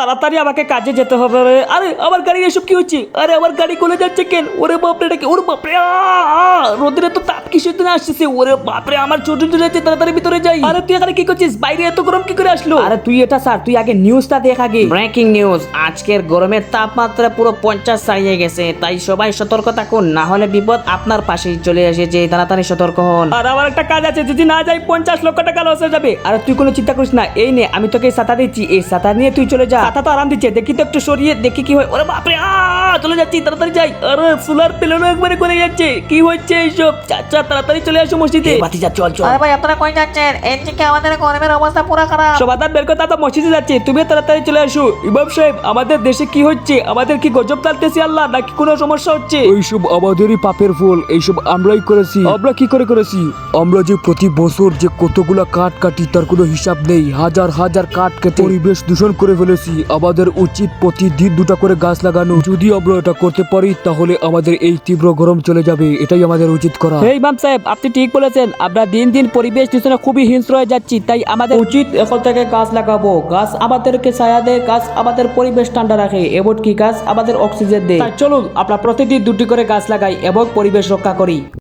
তাড়াতাড়ি আমাকে কাজে যেতে হবে। আরে আমার গাড়ি এসব কি হচ্ছে? আরে আমার গাড়ি গলে যাচ্ছে কেন? ওরে বাপরে এটা কি? ওরে বাপরে রোদের তো তাপ কিসের দিনে আসছে ওরে বাপরে আমার ছোট ছোট যাচ্ছে তাড়াতাড়ি ভিতরে যাই। আরে তুই এখানে কি করছিস? বাইরে এত গরম কি করে আসলো? আরে তুই এটা স্যার তুই আগে নিউজটা দেখ আগে। ব্রেকিং নিউজ আজকের গরমের তাপমাত্রা পুরো পঞ্চাশ ছাড়িয়ে গেছে তাই সবাই সতর্ক থাকুন না হলে বিপদ আপনার পাশেই চলে এসেছে তাড়াতাড়ি সতর্ক হন। আর আমার একটা কাজ আছে যদি না যাই পঞ্চাশ লক্ষ টাকা লস হয়ে যাবে। আর তুই কোনো চিন্তা করিস না এই নে আমি তোকে সাতা দিচ্ছি এই সাতা নিয়ে তুই চলে যা। সাতা তো আরাম দিচ্ছে। দেখি তো একটু সরিয়ে দেখি কি হয়। ওরে বাপরে আ চলে যাচ্ছি তাড়াতাড়ি যাই। আরে সোলার প্লেনও একবারে করে যাচ্ছে। কি হচ্ছে এইসব? চাচা তাড়াতাড়ি চলে আসো মসজিদে। বাতিজা চল চল। আরে ভাই আপনারা কই যাচ্ছেন? এর থেকে আমাদের গরমের অবস্থা পুরো খারাপ। সমাধান বের কথা তো মসজিদে যাচ্ছে। তুমি তাড়াতাড়ি চলে আসো। ইমাম সাহেব আমাদের দেশে কি হচ্ছে? আমাদের কি গজব চালতেছি আল্লাহ নাকি কোনো সমস্যা হচ্ছে? এইসব আমাদেরই পাপের ফল। এইসব আমরাই করেছি। আমরা কি করে করেছি? আমরা যে প্রতি বছর যে কতগুলা কাঠ কাটি তার কোনো হিসাব নেই। হাজার হাজার কাঠ কেটে পরিবেশ দূষণ করে ফেলেছি। আমাদের উচিত প্রতিদিন দুটা করে গাছ লাগানো। যদি আমরা এটা করতে পারি, তাহলে আমাদের এই তীব্র গরম চলে যাবে। এটাই আমাদের উচিত করা। হে ইমাম সাহেব, আপনি ঠিক বলেছেন। আমরা দিন দিন পরিবেশ দূষণে খুবই হিংস্র হয়ে যাচ্ছি, তাই আমাদের উচিত এখন থেকে গাছ লাগাবো। গাছ আমাদেরকে ছায়া দেয় গাছ আমাদের পরিবেশ ঠান্ডা রাখে, এমনকি গাছ আমাদের অক্সিজেন দেয় চলুন, আমরা প্রতিদিন দুটি করে গাছ লাগাই এবং পরিবেশ রক্ষা করি।